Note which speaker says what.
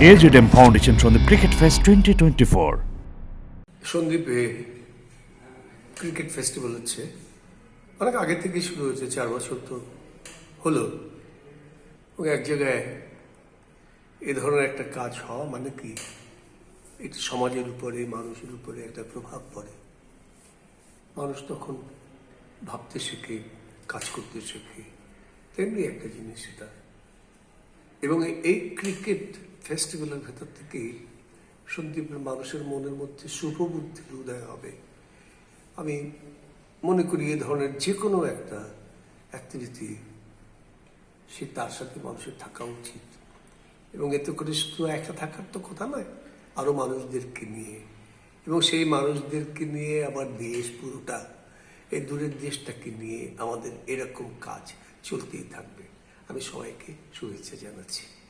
Speaker 1: AJDM Foundation from the Cricket Fest 2024.
Speaker 2: সন্দীপে cricket festival হচ্ছে। অনেক আগে থেকেই শুরু হয়েছে, চার বছর তো হলো। এক জায়গায় এ ধরনের একটা কাজ হওয়া মানে কি? এটি সমাজের উপরে, মানুষের উপরে একটা প্রভাব পড়ে। মানুষ তখন ভাবতে শেখে, কাজ করতে শেখে। তেমনি একটা জিনিস সেটা। এবং এই ক্রিকেট ফেস্টিভ্যালের ভেতর থেকেই সন্দীপের মানুষের মনের মধ্যে শুভ বুদ্ধির উদয় হবে। আমি মনে করি এ ধরনের যে কোনো একটা অ্যাক্টিভিটি সে তার সাথে মানুষের থাকা উচিত। এবং এতে করে শুধু একা থাকার তো কথা নয় আরও মানুষদেরকে নিয়ে। এবং সেই মানুষদেরকে নিয়ে আবার দেশ পুরোটা, এই দূরের দেশটাকে নিয়ে আমাদের এরকম কাজ চলতেই থাকবে। আমি সবাইকে শুভেচ্ছা জানাচ্ছি।